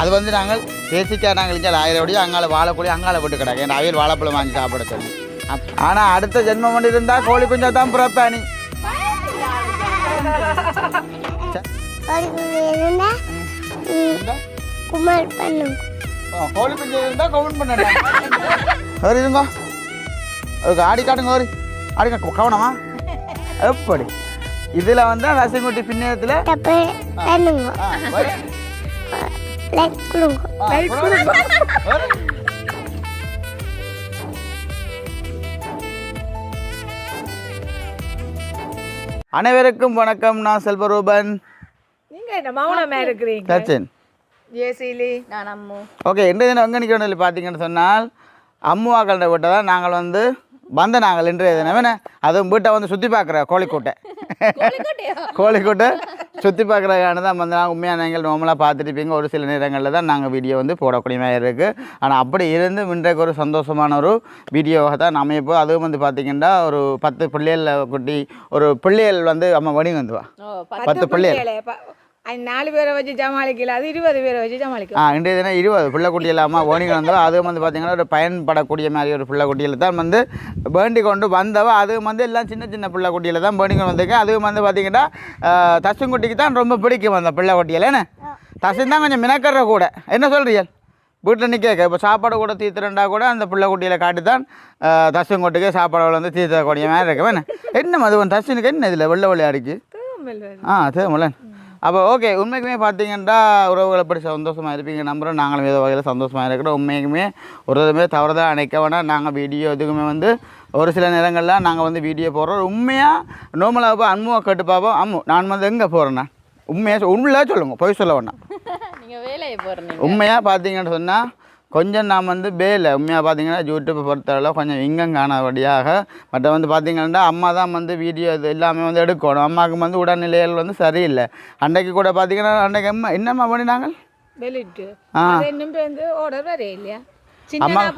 அது வந்து நாங்கள் பேசிக்காக நாங்கள் இங்கே ஆயிரம் அங்கால வாழைக்குழி அங்கால போட்டு கிடக்கு. ஏன்னா அவையில் வாழைப்பழம் வாங்கி சாப்பிட சொல்லி. ஆனால் அடுத்த ஜென்மம் பண்ணி இருந்தால் கோழி குஞ்சா தான் பிறப்பா நீ. இருந்தா குமார் பண்ணும். கோழி இருந்தால் ஒரு இருங்க. அதுக்கு ஆடி காட்டுங்க ஒரு ஆடி காட்டு கவனமா. எப்படி? இதில் வந்து ரசங்குட்டி பின்னத்தில் தப்பு பண்ணுங்க லைக் கொடுங்க அனைவருக்கும் வணக்கம். நான் செல்வரூபன். நீங்க என்ன மௌனமா இருக்கிறீங்க? சச்சின் ஜேசிலி நான் அம்மு. ஓகே இன்றைய தினம் எங்கே நிற்கணும் பார்த்தீங்கன்னு சொன்னால் அம்முவாக்கள்கிட்ட வீட்டை தான் நாங்கள் வந்து வந்த நாங்கள் தினம் என்ன அதுவும் வீட்டை வந்து சுற்றி பார்க்குற கோழிக்கூட்டை. கோழிக்கூட்டை சுற்றி பார்க்குறதுக்கான தான் வந்து நாங்கள் உண்மையாக நீங்கள் நார்மலாக பார்த்துருப்பீங்க ஒரு சில நேரங்களில் தான் நாங்கள் வீடியோ வந்து போடக்கூடிய மாதிரி இருக்குது ஆனால் அப்படி இருந்து இன்றைக்கு ஒரு சந்தோஷமான ஒரு வீடியோவாக தான் அமைப்போம் அதுவும் வந்து பார்த்தீங்கன்னா ஒரு பத்து பிள்ளைகள் குட்டி ஒரு பிள்ளைகள் வந்து அம்மா வணி வந்துவா பத்து பிள்ளைகள். நாலு பேரை வச்சு சமாளிக்கல அது இருபது பேரை வச்சு சமாளிக்கும் ஆ இன்றைய தினம் இருபது பிள்ளைக்குட்டி இல்லாமல் வேண்டிக்கு வந்தவ அதுவும் வந்து பார்த்தீங்கன்னா ஒரு பயன்படக்கூடிய மாதிரி ஒரு பிள்ளைக்குட்டியில் தான் வந்து வேண்டி கொண்டு வந்தவ அதுவும் வந்து எல்லாம் சின்ன சின்ன பிள்ளைக்குட்டியில் தான் வேண்டி கொண்டு வந்திருக்கேன். அதுவும் வந்து பார்த்தீங்கன்னா தசுங்குட்டிக்கு தான் ரொம்ப பிடிக்கும் அந்த பிள்ளைக்குட்டியில் என்ன? தசன் தான் கொஞ்சம் மினக்கற கூட. என்ன சொல்கிறீங்க வீட்டில் நிற்க இப்போ சாப்பாடு கூட தீர்த்துறண்டா கூட அந்த பிள்ளைக்குட்டியில் காட்டி தான் தசுங்குட்டிக்கு சாப்பாடு வந்து தீர்த்தக்கூடிய மாதிரி இருக்கு என்ன? என்ன மதுவன் தசனுக்கு என்ன இதில் வெள்ளை வெள்ளையாடிக்கு தேமல் வருது. ஆ தேவலன் அப்போ ஓகே உண்மைக்குமே பார்த்தீங்கன்னா உறவுகளை படி சந்தோஷமாக இருப்பீங்க நம்புகிறோம் நாங்களும் ஏதோ வகையில் சந்தோஷமாக இருக்கிறோம். உண்மைக்குமே ஒரு இதுமே தவறுதலாக நினைக்க வேணாம். நாங்கள் வீடியோ எதுக்குமே வந்து ஒரு சில நேரங்களில் நாங்கள் வந்து வீடியோ போடுறோம். உண்மையாக நோமலாக போய் அம்முவை கேட்டு பார்ப்போம். அம்மு நான் வந்து எங்கே போகிறேன்னா உண்மையாக உண்மையாக சொல்லுங்க பொய் சொல்ல வேணாம். நீங்க வேலையை போறீங்க உண்மையாக பார்த்தீங்கன்னு சொன்னால் கொஞ்சம் நான் வந்து பேல உண்மையாக பார்த்தீங்கன்னா யூடியூப்பை பொறுத்தளவு கொஞ்சம் இங்கம் காணபடியாக மற்ற வந்து பார்த்தீங்கன்னா அம்மா தான் வந்து வீடியோ இது எல்லாமே வந்து எடுக்கணும். அம்மாவுக்கு வந்து உடல்நிலைகள் வந்து சரியில்லை. அன்றைக்கு கூட பார்த்தீங்கன்னா அன்றைக்கு அம்மா என்னம்மா பண்ணினாங்க ஆ.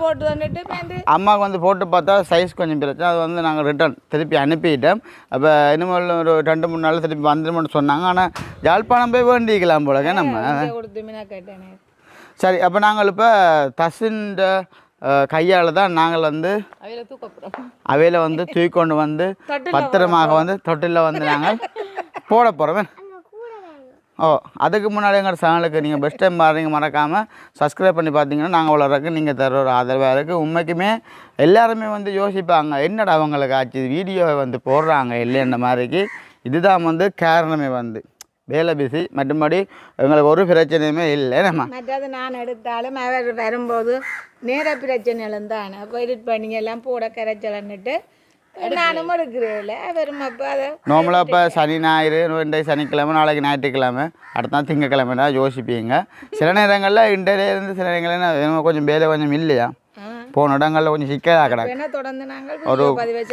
போட்டு வந்துட்டு பேருந்து. அம்மாவுக்கு வந்து போட்டு பார்த்தா சைஸ் கொஞ்சம் பிரச்சனை. அது வந்து நாங்கள் ரிட்டர்ன் திருப்பி அனுப்பிட்டோம். அப்போ இனிமேல் ஒரு ரெண்டு மூணு நாள் திருப்பி வந்துடும்னு சொன்னாங்க. ஆனால் யாழ்ப்பாணம் போய் வேண்டிக்கலாம் போலங்க நம்ம. சரி அப்போ நாங்கள் இப்போ தசின்ற கையால் தான் நாங்கள் வந்து அவையில வந்து தூக்கி கொண்டு வந்து பத்திரமாக வந்து தொட்டிலில் வந்து நாங்கள் போட போகிறோமே ஓ அதுக்கு முன்னாடி எங்கள் சேனலுக்கு நீங்கள் பெஸ்ட் டைம் பாருங்க மறக்காமல் சப்ஸ்கிரைப் பண்ணி பார்த்தீங்கன்னா நாங்கள் வளர்றதுக்கு நீங்கள் தர ஒரு ஆதரவாக இருக்குது உண்மைக்குமே எல்லாருமே வந்து யோசிப்பாங்க என்னடா அவங்களுக்கு ஆச்சு வீடியோவை வந்து போடுறாங்க இல்லைன்ற மாதிரிக்கு. இதுதான் வந்து காரணமே வந்து. வேலை பிஸி மற்றபடி எங்களுக்கு ஒரு பிரச்சனையுமே இல்லை. நம்ம மற்றது நான் எடுத்தாலும் அவர் வரும்போது நேர பிரச்சனைகளும் தானே அப்போ எடிட் பண்ணி எல்லாம் போட கரைச்சலன்னுட்டு நானும் எடுக்கிறேன் அவரும் அப்போ அதை நார்மலாக இப்போ சனி ஞாயிறு ரெண்டு சனிக்கிழமை நாளைக்கு ஞாயிற்றுக்கிழமை. அடுத்த நாள் திங்கக்கிழமைனா யோசிப்பீங்க. சில நேரங்களில் இருந்து சில நேரங்களில் கொஞ்சம் வேலை கொஞ்சம் இல்லையா. போன இடங்களில் கொஞ்சம் சிக்கலாக கிடக்கு. என்ன தொடர்ந்து நாங்கள் ஒரு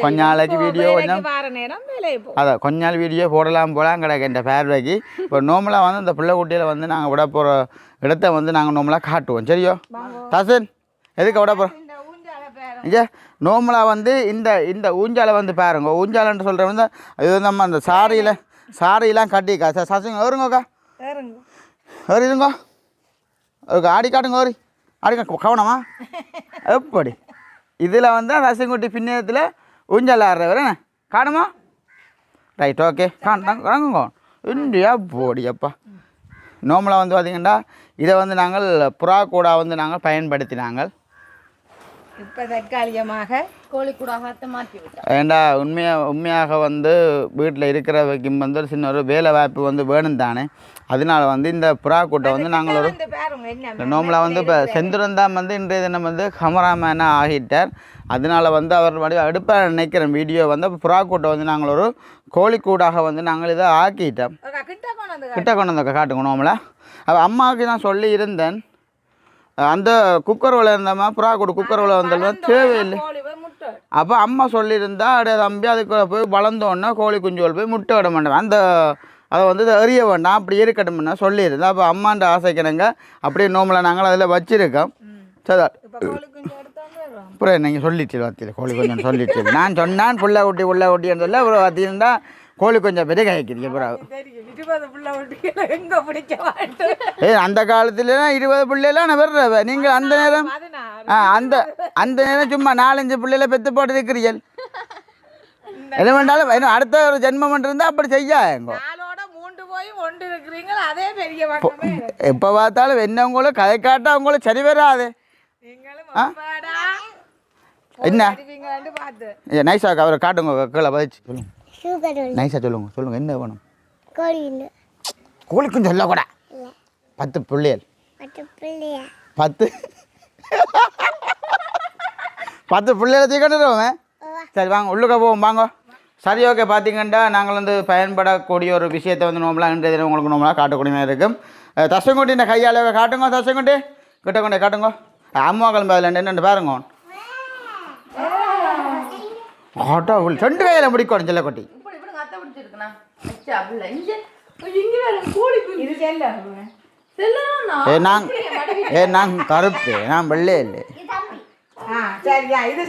கொஞ்ச நாளைக்கு வேலைக்கு கொஞ்சம் வார நேரம் வேலையை போ அதான் கொஞ்ச நாள் வீடியோ போடலாம் போகலாம் கிடக்கு இந்த ஃபேர்வேக்கு இப்போ நார்மலாக வந்து இந்த பிள்ளை குட்டியில் வந்து நாங்கள் விட போகிற இடத்த வந்து நாங்கள் நார்மலாக காட்டுவோம். சரியோ? தசன் எதுக்கு விட போகிறோம் இந்த ஊஞ்சால பேர ஐயா நோமலாக வந்து இந்த இந்த ஊஞ்சாலை வந்து பாருங்க. ஊஞ்சாலன்னு சொல்கிற வந்து இது வந்து நம்ம அந்த சாரியில் சாரியெல்லாம் கட்டிக்கா சார் சசுங்க வருங்கக்கா பேருங்க ஒரு இருங்க. ஒரு ஆடி காட்டுங்க ஒரு. அடுக்க கவனமா? எப்படி? இதில் வந்து ரசங்குட்டி பின்னத்தில் ஊஞ்சல் ஆடுறவர் என்ன? காணுமா? ரைட் ஓகே காணுங்க இண்டியா போடியப்பா நோமலாக வந்து பார்த்திங்கன்னா இதை வந்து நாங்கள் புறா கூடா வந்து நாங்கள் பயன்படுத்தினாங்கள். இப்போ தற்காலிகமாக கோழி கூட அகத்தை மாற்றி ஏண்டா உண்மையாக உண்மையாக வந்து வீட்டில் இருக்கிறவைக்கும் வந்து ஒரு சின்ன ஒரு வேலை வாய்ப்பு வந்து வேணும் தானே? அதனால வந்து இந்த புறா கூட்டை வந்து நாங்கள் ஒரு நோம்பலாக வந்து இப்போ செந்துரன் தான் வந்து இன்றைய தினம் வந்து கமராமேனாக ஆகிட்டார். அதனால வந்து அவர் வடி அடுப்பாக நினைக்கிறேன் வீடியோ வந்து அப்ப புறா கூட்டை வந்து நாங்கள் ஒரு கோழிக்கூடாக வந்து நாங்கள் இதை ஆக்கிட்டோம். அக்கா, கிட்ட கொண்டு வந்து கிட்ட கொண்டு வந்து காட்டுங்க நோம்பல. அப்போ அம்மாவுக்கு நான் சொல்லி இருந்தேன். அந்த குக்கர் உள்ள இருந்தம்மா புறா கூட்டு குக்கர் வந்தாலும் தேவையில்லை. அப்போ அம்மா சொல்லியிருந்தா அடைய தம்பி அதுக்கு போய் வளர்ந்தோன்னே கோழி குஞ்சுகள் போய் முட்டை விட மாட்டேன். அந்த அதை வந்து எறிய வேண்டாம் அப்படி இருக்கட்டும்னா சொல்லியிருந்தேன் அப்போ அம்மாண்ட ஆசைக்கிணங்க அப்படியே நோம்பலை நாங்கள் அதில் வச்சிருக்கோம். வருவோம் அப்புறம் நீங்கள் சொல்லிட்டு வார்த்தையில் கோழி குஞ்சுன்னு சொல்லிட்டு நான் சொன்னான் புள்ள குட்டி புள்ள குட்டின்னு சொல்ல அப்புறம் பார்த்தீங்கன்னா கோழி கொஞ்சம் பெரிய கைக்கிறீங்க பிறகு ஏ அந்த காலத்துலலாம் இருபது பிள்ளைலாம் நான் வர்ற நீங்கள் அந்த நேரம் ஆ அந்த அந்த நேரம் சும்மா நாலஞ்சு பிள்ளைல பெத்து போட்டு இருக்கிறீர்கள். என்ன பண்ணாலும் அடுத்த ஒரு ஜென்மம் இருந்தால் அப்படி செய்யாங்க எப்போ பார்த்தாலும் என்னவங்களும் கதை காட்டா அவங்களும் சரி வராது. என்ன? நைஸாக அவரை காட்டுங்க கீழே பதிச்சு சுகர் நைஸாக சொல்லுங்க சொல்லுங்க என்ன வேணும்? கோழி கோழிக்கும் சொல்லக்கூடா பத்து பிள்ளைகள். பிள்ளையா? பத்து. பத்து பிள்ளைகளை தூக்கிட்டுருவோமே சரி வாங்க உள்ளுக்க போவோம் வாங்க. சரி ஓகே பார்த்தீங்கன்னா நாங்கள் வந்து பயன்படக்கூடிய ஒரு விஷயத்தை வந்து நோம்பலாம் இன்றைய தினம் உங்களுக்கு நோம்பலாம் காட்டக்கூடிய இருக்கும். தசங்குட்டி இந்த கையால் காட்டுங்க தசங்குட்டி கிட்ட கொண்டே காட்டுங்க அம்மா கிளம்பி அதில் என்னென்னு பாருங்க. ஆட்டோ ரெண்டு கையில் முடிக்கணும் செல்லக்குட்டி ஏ நாங்கள் கருப்பு. நான் வெள்ளே இல்லை. சரியா இது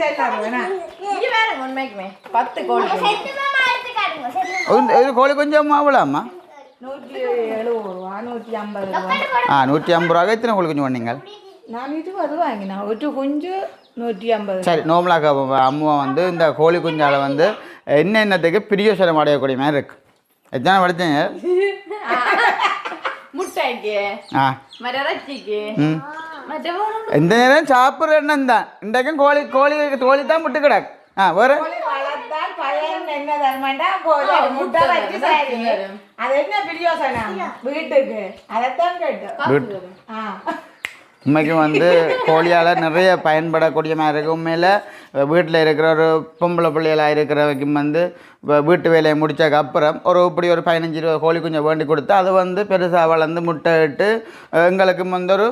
உண்மைக்குமே. பத்து கோழி. இது- கோழி கொஞ்சம் அவ்வளோம்மா நூற்றி எழுபது ரூபா நூற்றி ஐம்பது ரூபா. ஆ நூற்றி ஐம்பது ரூபாய்க்கு எத்தனை கோழி குஞ்சு பண்ணீங்க நான் இருபது வாங்கினேன் ஒரு குஞ்சு நூற்றி ஐம்பது சரி நோமலாக்க அம்மா வந்து இந்த கோழி குஞ்சால வந்து என்னென்னத்துக்கு பிரியோசனம் அடையக்கூடிய மாதிரி இருக்கு. எத்தனை படித்தீங்க முட்டைக்கு ஆ. மற்ற இறைச்சிக்கு. ம். மற்ற வேற எந்த நேரம் சாப்பிட்ற எண்ணம் தான். இன்றைக்கும் கோழி கோழி கோழி தான் முட்டு கிடக்கு. ஆ வேறு? கோழி வளர்த்தால் பயன் என்ன தரமாட்டா கோழி முட்டை வச்சு சரி அது என்ன பிரியோசனம் வீட்டுக்கு. அதைத்தான் கேட்டோம். உண்மைக்கும் வந்து கோழியால் நிறைய பயன்படக்கூடிய மாதிரி இருக்கு. உண்மையில் வீட்டில் இருக்கிற ஒரு பொம்பளை பிள்ளைகளாக இருக்கிறவக்கும் வந்து வீட்டு வேலையை முடிச்சதுக்கு அப்புறம் ஒரு இப்படி ஒரு பதினஞ்சு இருபது கோழி குஞ்சை வேண்டி கொடுத்து அது வந்து பெருசாக வளர்ந்து முட்டை இட்டு எங்களுக்கும் வந்து ஒரு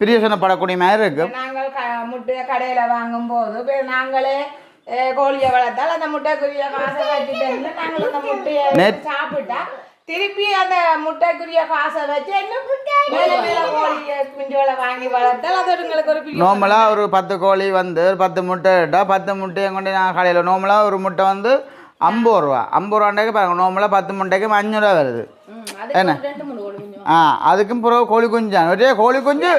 பிரியோசனப்படக்கூடிய மாதிரி இருக்கும் நாங்கள் க முட்டையை கடையில் வாங்கும்போது நாங்களே கோழியை வளர்த்தால் அந்த முட்டைக்குரிய காசை வச்சுட்டு நாங்கள் அந்த முட்டையை சாப்பிட்டா திருப்பி அந்த முட்டைக்குரிய காசை வச்சு மேலே நார்மலாக ஒரு பத்து கோழி வந்து பத்து முட்டை இட்டால் பத்து முட்டையை கொண்டு நான் கடையில் நார்மலாக ஒரு முட்டை வந்து ஐம்பது ரூபா. ஐம்பது ரூபாண்டாக்கு பாருங்க நார்மலாக பத்து முட்டைக்கு அஞ்சூறுவா வருது. குஞ்சு ஆ அதுக்கும் பிறகு கோழி குஞ்சான் ஒரே கோழி குஞ்சு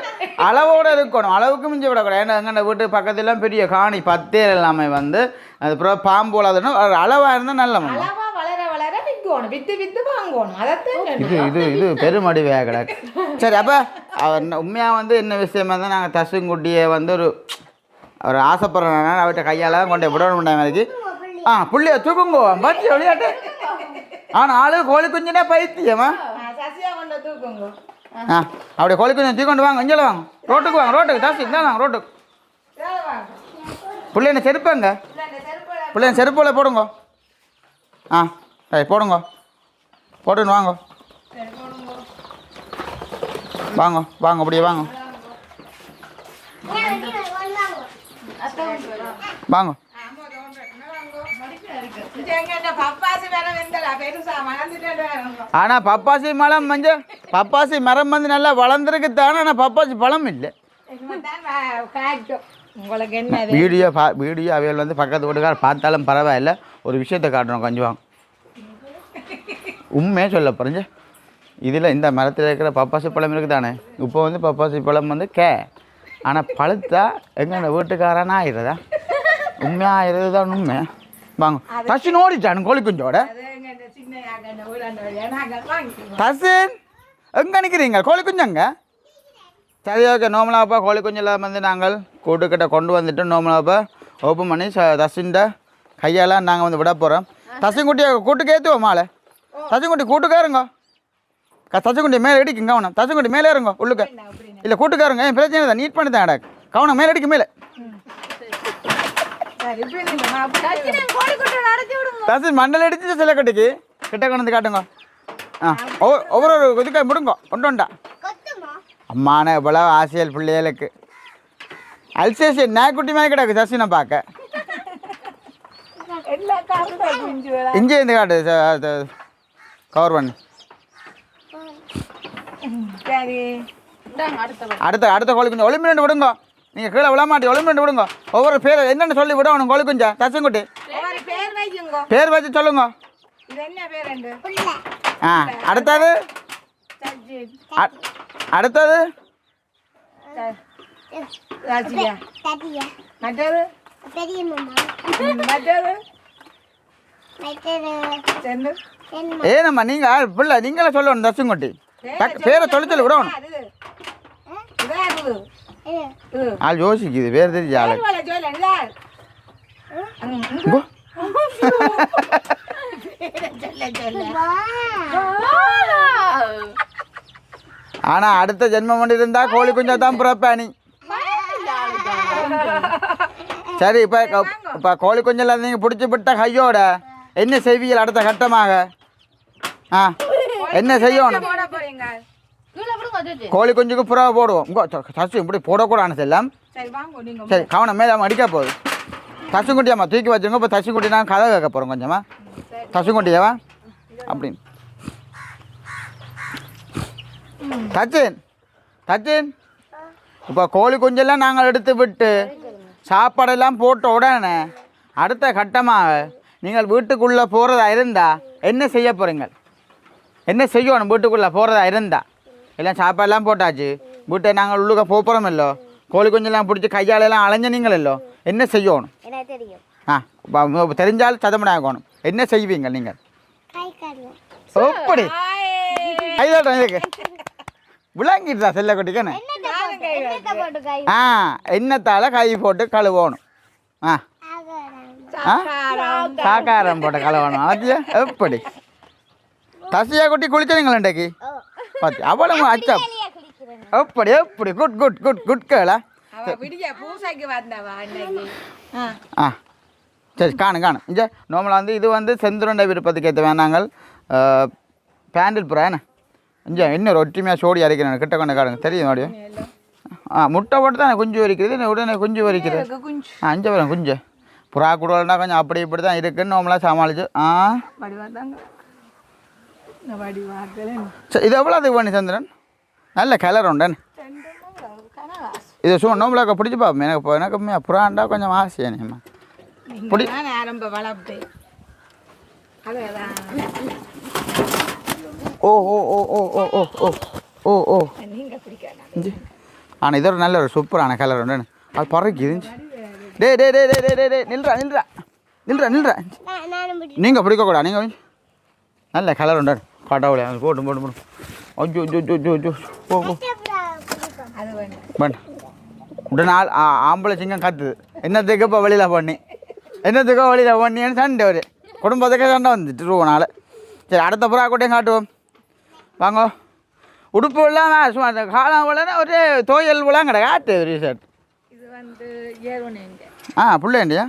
அளவோடு இருக்கணும். அளவுக்கு மிஞ்சி விடக்கூடாது ஏன்னா எங்கள் வீட்டு பக்கத்துலாம் பெரிய காணி பத்தே எல்லாமே வந்து அது பிறகு பாம்பு போலாதுன்னு அளவாக இருந்தால் நல்ல வளர விற்கணும் வித்து வித்து வாங்கணும் அதைத்தான் இது. இது இது பெருமடிவையாக கிடக்கு. சரி அப்போ அவர் உண்மையாக வந்து என்ன விஷயமா தான் நாங்கள் தசுங்குட்டியை வந்து ஒரு அவர் ஆசைப்படுறேன்னா அவர்கிட்ட கையால் தான் கொண்டு விடணும் மாதிரி ஆ புள்ளைய தூக்குங்கோ. பச்சி விளையாட்டு ஆனால் ஆளு கோழி குஞ்சுனா பைத்தியமா? ஆ, சசியா கொண்டு தூக்குங்க. ஆ. அப்படியே கோழி குஞ்சு தூக்கொண்டு வாங்க இங்கே வாங்க. ரோட்டுக்கு வாங்க ரோட்டுக்கு. தாசி தான் வாங்க ரோட்டுக்கு. சேலை வாங்க. பிள்ளை என்ன செருப்பாங்க இல்லை இந்த செருப்பை பிள்ளை செருப்பில் போடுங்க. ஆ. சரி போடுங்க. போட்டுன்னு வாங்க. வாங்க வாங்க அப்படியே வாங்க. வாங்க. ஆனால் பப்பாசி மரம் மஞ்சள் பப்பாசி மரம் வந்து நல்லா வளர்ந்துருக்கு தானே ஆனால் பப்பாசி பழம் இல்லை. வீடியோ வீடியோ அவையில் வந்து பக்கத்து வீட்டுக்கார பார்த்தாலும் பரவாயில்ல. ஒரு விஷயத்தை காட்டணும் கொஞ்சம் வாங்க உண்மையே சொல்ல போகிறேன் இதில் இந்த மரத்தில் இருக்கிற பப்பாசி பழம் இருக்குது தானே இப்போ வந்து பப்பாசி பழம் வந்து கே. ஆனால் பழுத்தா எங்கள் வீட்டுக்காரனா ஆயிடுறதா? உண்மையாக ஆயிடுறது தான் உண்மை. வாங்க. தச்சு நோடிச்சானு கோழி குஞ்சோட. தசன் எங்கே நிற்கிறீங்க கோழி குஞ்சங்க சரி ஓகே நோமலாப்பா கோழி குஞ்செல்லாம் வந்து நாங்கள் கூட்டுக்கிட்ட கொண்டு வந்துட்டு நோமலாப்பா ஓப்பன் பண்ணி ச தசின்ட கையால் நாங்கள் வந்து விட போகிறோம் தசங்குட்டியை கூட்டுக்கு ஏற்றுவோம் மாலை தசங்குட்டி கூட்டுக்காருங்க. க தசங்குட்டி மேலே அடிக்குங்க கவனம். தசங்குட்டி மேலே இருங்க உள்ளுக்க. இல்லை கூட்டுக்காருங்க என் பிரச்சனை தான் நீட் பண்ணி தான் அடக்கு கவனம் மேலே அடிக்க மேலே. தசன் மண்டல் அடிச்சு சில கட்டிக்கு. கிட்ட கொண்டு காட்டுங்க. ஆ ஒவ்வொரு ஒவ்வொரு ஒரு இதுக்காக முடுங்க கொண்டு வந்தா. கொத்துமா? அம்மான இவ்வளோ ஆசையல் பிள்ளைகளுக்கு. அல்சேஷன் நாய்க்குட்டி மாதிரி கிடக்கு சசினை பார்க்க. இங்கே இருந்து காட்டு கவர் பண்ணு. அடுத்த அடுத்த கோழி குஞ்சு ஒளிமிரண்டு விடுங்க. நீங்கள் கீழே விழமாட்டி ஒளிமிரண்டு விடுங்க. ஒவ்வொரு பேர் என்னென்னு சொல்லி விடணும் கோழி குஞ்சா தசங்குட்டி பேர் வச்சு சொல்லுங்க. ஆ அடுத்தது? அடுத்தது? மற்றது? மற்றது? ஏனம்மா நீங்கள் பிள்ளை நீங்களே சொல்லணும் தசுங்குட்டி பேரை தொலைச்சல் விடணும் ஆள் யோசிக்குது வேறு தெரிஞ்ச ஆளு. பேர் ஆனா அடுத்த ஜென்மம் கொண்டு இருந்தா கோழி குஞ்சா தான் பிறப்பானி சரி இப்போ இப்போ கோழி குஞ்செல்லாம் நீங்கள் பிடிச்சி விட்ட கையோட என்ன செய்வீர்கள் அடுத்த கட்டமாக? ஆ. என்ன செய்யணும்? கீழே குஞ்சுக்கு புறவை போடுவோம். சசு இப்படி போடக்கூடாது செல்லம் சரி கவனம் மேலே அடிக்க போகுது. தசுங்குட்டியாம்மா தூக்கி வச்சுங்க இப்போ தசுங்குட்டி நான் கதை கேட்க போகிறோம் கொஞ்சமா. தசுங்குட்டியாவா அப்படின்னு. தச்சின் தச்சின் இப்போ கோழி குஞ்செல்லாம் நாங்கள் எடுத்து விட்டு சாப்பாடெல்லாம் போட்ட உடனே அடுத்த கட்டமாக நீங்கள் வீட்டுக்குள்ளே போகிறதா இருந்தா என்ன செய்ய போகிறீங்க என்ன செய்யணும்? வீட்டுக்குள்ளே போகிறதா இருந்தா. எல்லாம் சாப்பாடெல்லாம் போட்டாச்சு. வீட்டை நாங்கள் உள்ளுக்க போகிறோம் இல்லோ கோழி குஞ்செல்லாம் பிடிச்சி கையாலெல்லாம் அலைஞ்ச நீங்கள் இல்லோ என்ன செய்யணும்? ஆ தெரிஞ்சால் சதமடாகணும் என்ன செய்வீங்க நீங்கள்? எப்படி கைதாட்டம் இதுக்கு விளங்கிட்டுதா செல்ல குட்டிக்கன்னு என்னத்தை போட்டு கை ஆ எண்ணத்தால் கை போட்டு கழுவணும்? ஆ. ஆ? சாக்காரம் போட்ட கழுவணும். அது எப்படி? தசியா குட்டி குளிச்சீங்களா இன்றைக்கு? பார்த்து அவ்வளவு அச்சம். குளிக்கிறேன். எப்படி எப்படி குட் குட் குட் குட் கேளா ஆ? சரி. காணும் காணும். இங்கே நார்மலாக வந்து இது வந்து செந்துருண்டை விருப்பத்துக்கு ஏற்ற வேணாங்கள் பேண்டில் புறா என்ன? இங்கே இன்னொரு ஒற்றுமையாக சோடி அரைக்கிறேன். கிட்ட கொண்டு காடுங்க தெரியும் மறுபடியும் ஆ முட்டை போட்டு தான் குஞ்சு வரிக்கிறது உடனே குஞ்சு வரிக்கிறது ஆ அஞ்சு வரும் குஞ்சு. புறா கூடனா கொஞ்சம் அப்படி இப்படி தான் இருக்குன்னு நார்மலாக சமாளிச்சு. ஆ வடிவா தாங்க இந்த வடிவாக்கள் சரி இது எவ்வளோ அது பண்ணி சந்திரன் நல்ல கலர் உண்டு இது சூ நோம்பலாக்க பிடிச்சி பார்ப்போம். எனக்கு இப்போ எனக்கு புறாண்டா கொஞ்சம் ஆசை என்னம்மா இப்படி தான் ஆரம்ப வளர்ப்பு. ஓ ஓ ஓ ஓ ஓ ஓ ஓ ஓ ஓ. ஆனால் இது ஒரு நல்ல ஒரு சூப்பரான கலர் உண்டு அது பறக்குது இஞ்சி. டே டே டே டே டே டே டே நில்றா. நில்றா நில்றா. நில்றா பிடி நீங்கள் பிடிக்கக்கூடாது நீங்கள் நல்ல கலர் உண்டு கடவுளே போட்டு போட்டு போட்டு அஜோ ஜோ ஜோ ஜோ ஜோ போ போ. வேண்டாம் உடனே ஆள் ஆம்பளை சிங்கம் கத்துது என்னத்துக்கு இப்போ வெளியில் பண்ணி என்னத்துக்கோ வெளியில் பண்ணின்னு சண்டை ஒரு குடும்பத்துக்கே சண்டை வந்துட்டு ரூபனால சரி அடுத்த புறா கூட்டையும் காட்டுவோம். வாங்க. உடுப்பு எல்லாம் சும்மா காலம் போலன்னா ஒரு தோயல் போலாம் கடை காட்டு ஒரு ஷர்ட் இது வந்து ஏறுவனேங்க ஆ பிள்ளைண்டியா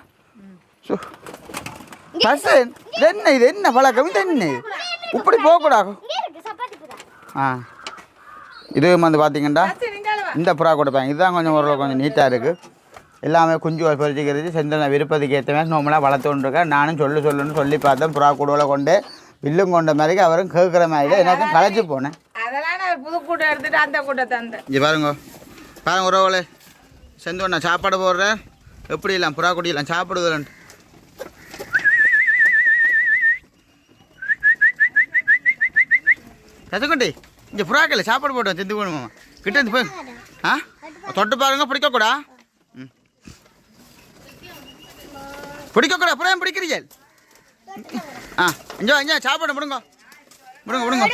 சு. இது என்ன இது என்ன பழக்கம்? இது என்ன? இப்படி போகக்கூடாது. இங்கே இருக்கு சப்பாத்தி புறா. ஆ. இது வந்து பார்த்தீங்கன்னா. இந்த புறா கொடுப்பாங்க இதுதான் கொஞ்சம் ஓரளவு கொஞ்சம் நீட்டாக இருக்குது எல்லாமே குஞ்சு பறிச்சிக்கிறது செந்தன விருப்பத்துக்கு ஏற்ற மாதிரி நார்மலாக வளர்த்து கொண்டிருக்கேன். நானும் சொல்லு சொல்லுன்னு சொல்லி பார்த்தேன். புறா கூடுவலை கொண்டு வில்லும் கொண்ட மாதிரி அவரும் கேட்குற மாதிரி தான் எனக்கும் களைச்சி போனேன். அதெல்லாம் புது கூட்டம் எடுத்துட்டு அந்த கூட்டத்தை தந்தேன். இங்கே பாருங்க. பாருங்க உறவுகளே. செந்து நான் சாப்பாடு போடுறேன். எப்படி இல்லாம் புறா குடியெல்லாம் சாப்பிடுதலன்ட்டு. ரசகுண்டி இங்கே புறாக்கள் சாப்பாடு போட்டோம் செந்து போகணுமா கிட்ட இருந்து போய் ஆ? தொட்டு பாருங்க பிடிக்கக்கூடா? ம். பிடிக்கக்கூடா புறா பிடிக்கிறீங்க? ஆ இங்கே இங்கே சாப்பாடு முடுங்க. முடுங்க முடுங்க.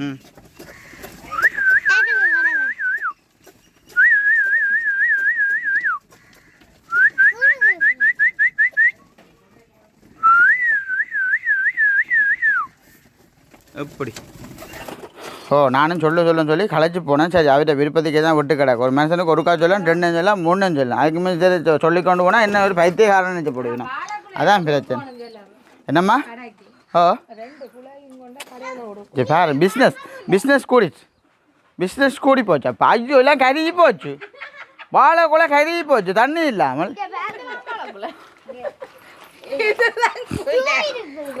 ம். எப்படி? ஓ நானும் சொல்ல சொல்ல சொல்லி களைச்சி போனேன். சரி அவர்கிட்ட விருப்பத்துக்கே தான் விட்டு கிடக்கு. ஒரு மனுஷனுக்கு ஒருக்கா சொல்லலாம் ரெண்டு சொல்லலாம் மூணு சொல்லலாம். அதுக்கு மேலே சரி சொல்லி கொண்டு போனால் என்ன ஒரு பைத்தியகாரன் நினச்சி போடுவேன் அதான் பிரச்சனை. என்னம்மா? ஓ. சார் பிஸ்னஸ் பிஸ்னஸ் கூடிச்சு. பிஸ்னஸ் கூடி போச்சு. அப்போ ஐயோ எல்லாம் கருகி போச்சு. வாழை கூட கருகி போச்சு. தண்ணி இல்லாமல்.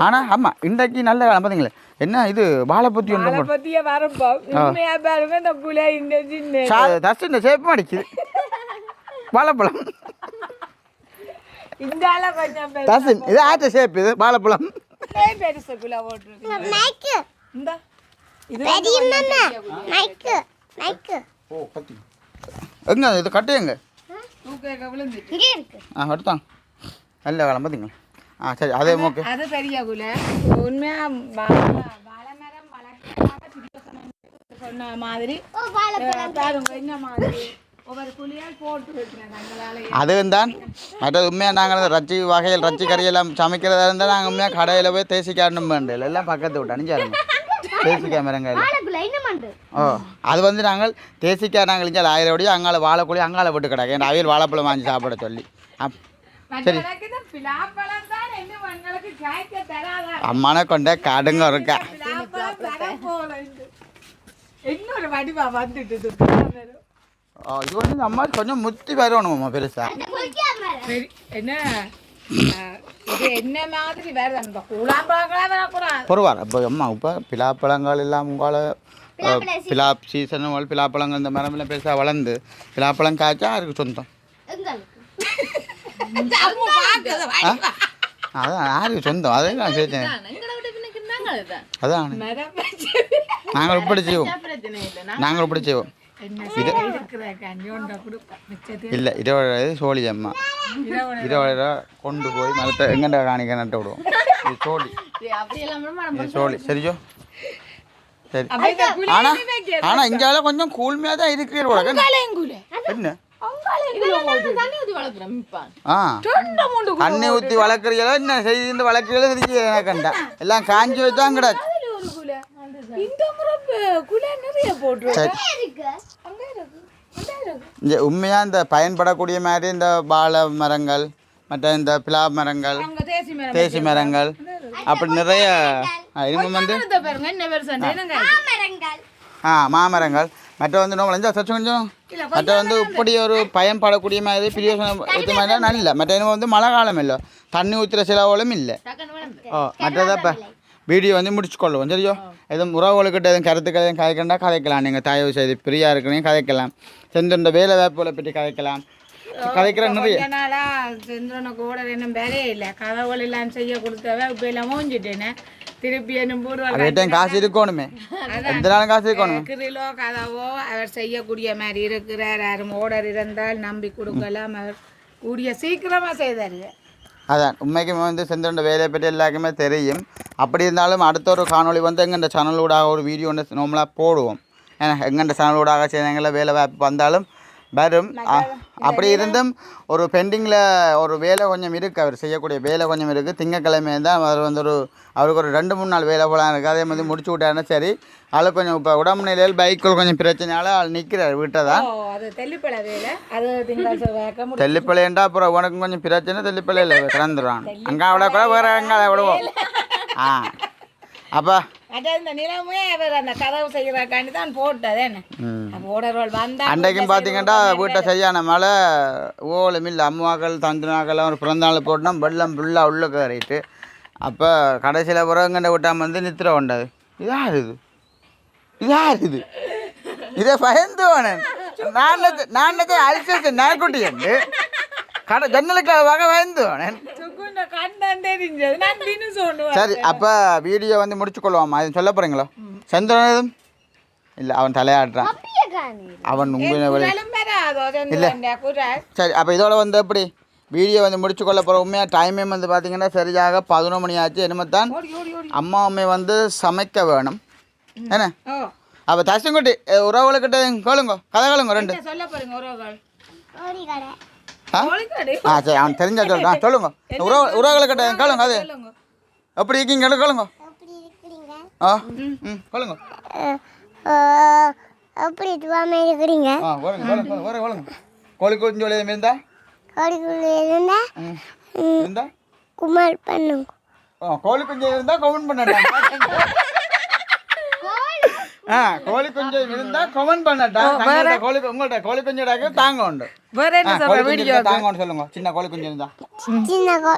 ஆனால் ஆமாம் இன்றைக்கு நல்ல காலம் பார்த்தீங்களே என்ன இது வாழைப்பத்தி ஒன்று பத்திய வரப்போ உண்மையா பாருங்க இந்த குலை இந்த சின்ன தஸ்ட் இந்த சேப்பம் அடிக்குது வாழைப்பழம். இந்த தஸ்ட் இது ஆச்ச சேப் இது வாழைப்பழம். பெருசு குலை ஓட்டுருக்கு இந்த எங்க இது கட்டுங்க ஆ எடுத்தான் நல்ல வேலை பார்த்தீங்களா ஆ சரி அதே ஓகே அது பெரிய குல உண்மையா வாழை வாழை மரம் வளர்க்க சொன்ன மாதிரி ஓ வாழைப்பழம் பாருங்க இந்த மாதிரி. ஒவ்வொரு குழியால் போட்டு வைக்கிறேன் நம்மளால அதுவும் தான் மற்றது உண்மையாக நாங்கள் ரச்சி வகையில் ரச்சி கறியெல்லாம் சமைக்கிறதா இருந்தால் நாங்கள் உண்மையாக கடையில் போய் தேசிக்காரணும் வேண்டிய எல்லாம் பக்கத்து விட்டு அணிஞ்சாருங்க என்ன பண்ணுது ஓ அது வந்து நாங்கள் தேசிக்காய் நாங்கள் இஞ்சால் ஆயிரம் அங்கால வாழைக்குழி அங்கால விட்டு கிடக்கு. என் அவியல் வாழைப்பழம் வாங்கி சாப்பிட சொல்லி. அப் மற்றவர்களுக்கு அம்மான கொண்ட கடுங்க இருக்கா இது. வந்து அம்மா கொஞ்சம் முத்தி வரணுமா பெருசா என்ன பொறுவார் இப்போ அம்மா இப்போ பிலாப்பழங்கள் எல்லாம் உங்களால் பிலா சீசன் பிலாப்பழங்கள் இந்த மரம் எல்லாம் பெருசாக வளர்ந்து பிலாப்பழம் காய்ச்சா அதுக்கு சொந்தம் அதான் யாருக்கு சொந்தம். அதே நான் கேட்டேன் அதான். நாங்கள் இப்படி செய்வோம். நாங்கள் இப்படி செய்வோம். இருக்கிற இல்லை இருபது சோழி அம்மா. இருபது ரூபா கொண்டு போய் மரத்தை எங்கண்ட காணிக்க நட்டு விடுவோம்? இது சோழி. இது சோழி. சரியோ சரி. அப்ப இந்த குழி ஆனா ஆனா இங்கால கொஞ்சம் கூழ்மையாக தான் அங்காளேங்குல என்ன? தண்ணி ஊற்றி வளர்க்குறீங்களோ என்ன செய்து வளர்க்குறீங்களோ தெரிஞ்சு எனக்கண்டா எல்லாம் காஞ்சி ஒரு குல இந்த முறை ப- குல நிறைய போட்டு சரி. அங்க இருக்கு. அங்க இருக்கு. இந்த உண்மையாக இந்த பயன்படக்கூடிய மாதிரி இந்த வாழை மரங்கள் மற்ற இந்த பிலா மரங்கள் தேசி மரங்கள் அப்படி நிறைய ஆ, இனிமே வந்து ஆ மாமரங்கள். மற்ற வந்து நோம்பல் இந்த சச்சு கொஞ்சம். மற்ற வந்து இப்படி ஒரு பயன்படக்கூடிய மாதிரி பிரியோசனம் ஊற்ற மாதிரி நல்ல மற்ற இனிமே வந்து மழை காலம் இல்லை. தண்ணி ஊற்றுற செலவுகளும் இல்லை. ஓ மற்றதை இப்போ வீடியோ வந்து முடிச்சுக்கொள்ளுவோம். சரியோ? எதுவும் உறவுகளுக்கிட்ட எதுவும் கருத்துக்கள் எதுவும் கதைக்கண்டா கதைக்கலாம். நீங்கள் தயவு செய்து ஃப்ரீயாக இருக்கிறீங்க கதைக்கலாம். சென்ற வேலை வாய்ப்புகளை பற்றி கதைக்கலாம். கதைக்கிற நிறைய. சந்திரனுக்கு கூட இன்னும் வேலையே இல்லை. கதவுகள் எல்லாம் செய்ய கொடுத்தவ இப்ப எல்லாம் மூஞ்சிட்டேனே. திருப்பி என்னும் காசு இருக்கணுமே. எந்த நாளும் காசு இருக்கணுமே. கிரிலோ கதவோ அவர் செய்யக்கூடிய மாதிரி இருக்கிறார். யாரும் ஓடர் இருந்தால் நம்பி கொடுக்கலாம். அவர் கூடிய சீக்கிரமா செய்தாரு அதான் உண்மைக்குமே வந்து செந்திரண்ட வேலையை பற்றி எல்லாருக்குமே தெரியும். அப்படி இருந்தாலும் அடுத்த ஒரு காணொளி வந்து எங்கள்ட சேனலூடாக ஒரு வீடியோ ஒன்று நார்மலாக போடுவோம். ஏன்னா எங்கள்ட சேனலூடாக செய்தவங்கள வேலை வாய்ப்பு வந்தாலும் வரும். அப்படி இருந்தும் ஒரு பெண்டிங்கில் ஒரு வேலை கொஞ்சம் இருக்குது அவர் செய்யக்கூடிய வேலை கொஞ்சம் இருக்குது திங்கக்கிழமை தான் அவர் வந்து ஒரு அவருக்கு ஒரு ரெண்டு மூணு நாள் வேலை போலாம் இருக்குது அதே மாதிரி முடிச்சு விட்டாருன்னா சரி அதில் கொஞ்சம் இப்போ உடம்பு நிலையில் பைக்கில் கொஞ்சம் பிரச்சனையால ஆள் நிற்கிறார் வீட்டை தான். தெல்லிப்பள்ளைண்டா அப்புறம் உனக்கும் கொஞ்சம் பிரச்சனை தெல்லிப்பள்ளையில் திறந்துடுவான் அங்கே விட கூட வேறு எங்கே விடுவோம். ஆ. அப்போ அன்றைக்கும் பார்த்தீங்கன்னா வீட்டை சரியான மழை ஓலும் இல்லை. அம்மாக்கள் தந்தினாக்கள் ஒரு பிறந்தநாள் போட்டோம். வெள்ளம் ஃபுல்லாக உள்ள கறிட்டு அப்போ கடைசியில் பிறகுங்கண்ட விட்டாம வந்து நித்திர கொண்டது. இதார் இது? இதார் இது? இதை பயந்து நான் நான் அரிசி நாய்க்குட்டி என்று. கடை ஜன்னலுக்கு வகை பயந்து சரி அப்போ வீடியோ வந்து முடிச்சுக்கொள்வோமா அது சொல்ல போகிறீங்களோ சந்திரன் இல்லை அவன் தலையாடுறான். அவன் குறை. சரி அப்போ இதோட வந்து எப்படி? வீடியோ வந்து முடிச்சுக்கொள்ள போகிற உண்மையாக டைமே வந்து பார்த்தீங்கன்னா சரியாக பதினொரு மணி ஆச்சு. ஓடி ஓடி அம்மா அம்மை வந்து சமைக்க வேணும். என்ன? அப்போ தசங்குட்டி உறவுகளுக்கிட்ட கேளுங்க. கதை கேளுங்க ரெண்டு. உறவுகள் ஆ சரி அவன் தெரிஞ்சா சொல்கிறான் சொல்லுங்க உறவு உறவுகளுக்கிட்ட கேளுங்க அது. சொல்லுங்க எப்படி இருக்கீங்க கேளுங்க. ஆ ம். கேளுங்க. எப்படி துவாம இருக்கிறீங்க? ஆ வருங்க வருங்க வர வருங்க கோழி குஞ்சு எதுவும் இருந்தா? கோழிக்குள்ள இருந்தா? இருந்தா? குமார் பண்ணுங்க. கோழி குஞ்சு இருந்தா கமெண்ட் பண்ணட்டா. கோழி உங்கள்ட்ட கோழி குஞ்சு இடாக்க தாங்க உண்டு. வேற என்ன சொல்ற வீடியோ தாங்க உண்டு சொல்லுங்க. சின்ன கோழி குஞ்சு இருந்தா. சின்ன கோ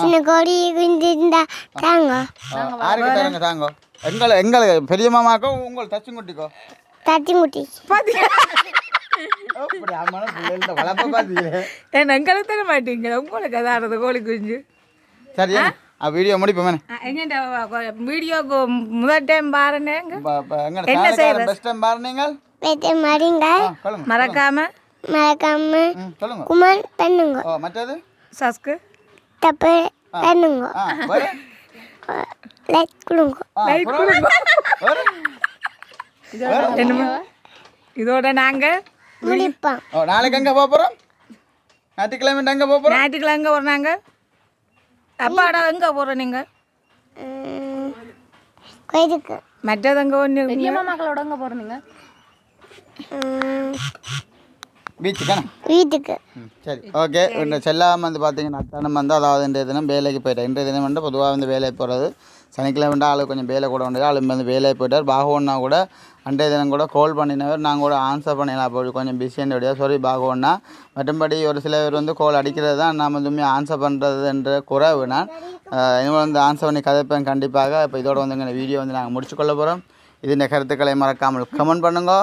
சின்ன கோழி குஞ்சு இருந்தா தாங்க. யாருக்கு தருங்க தாங்க எங்களை எங்களை பெரிய மாமாக்கோ உங்கள் தச்சுங்குட்டிக்கோ? ஏன் எங்களுக்கு தர மாட்டீங்க உங்களுக்கு அதாவது கோழி குஞ்சு சரியா வீடியோ முடிப்போமே எங்கிட்ட வீடியோக்கு முதல் டைம் பாருங்க? பெஸ்ட் டைம் பாருங்க சொல்லுங்க மறக்காம மறக்காம சொல்லுங்க குமார் பண்ணுங்க ஓ மற்றது சஸ்க்கு தப்பு பண்ணுங்க வேற லைக் கொடுங்க இதோட நாங்க முடிப்போம் ஓ நாளைக்கு எங்க போக போறோம் ஞாயிற்றுக்கிழமை எங்க போக போறோம் ஞாயிற்றுக்கிழமை எங்கே போகிறோம் நாங்கள் அப்பாடா எங்கே போகிறோம் நீங்கள் ம், கோயிலுக்கு. மற்றது எங்கே ஒன்று பெரியம்மா மக்களோட எங்க போறீங்க ம், பீச்சுக்கான வீட்டுக்கு. சரி. ஓகே. இந்த செல்லாம் வந்து பார்த்தீங்கன்னா அத்தானம் வந்து அதாவது இன்றைய தினம் வேலைக்கு போயிட்டார் இன்றைய தினம் வந்து பொதுவாக வந்து வேலைக்கு போகிறது சனிக்கிழமை ஆளு கொஞ்சம் வேலை கூட உண்டு. ஆளு வந்து வேலையை போயிட்டார். பாகவன்னா கூட அன்றைய தினம் கூட கால் பண்ணினவர். நாங்கள் கூட ஆன்சர் பண்ணிடலாம் அப்போ கொஞ்சம் பிஸின்னு விடையா சாரி பாகவண்ணா மற்றும்படி ஒரு சில பேர் வந்து கால் அடிக்கிறது தான். நாம் வந்து ஆன்சர் பண்ணுறது என்ற குறைவு நான். இனிமேல் வந்து ஆன்சர் பண்ணி கதைப்பேன் கண்டிப்பாக. இப்போ இதோட வந்து எங்கள் வீடியோ வந்து நாங்கள் முடிச்சுக்கொள்ள போகிறோம் இது இந்த கருத்துக்களை மறக்காமல் கமெண்ட் பண்ணுங்க.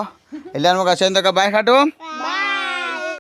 எல்லாருமே சேர்ந்தக்கா பாய் காட்டுவோம்.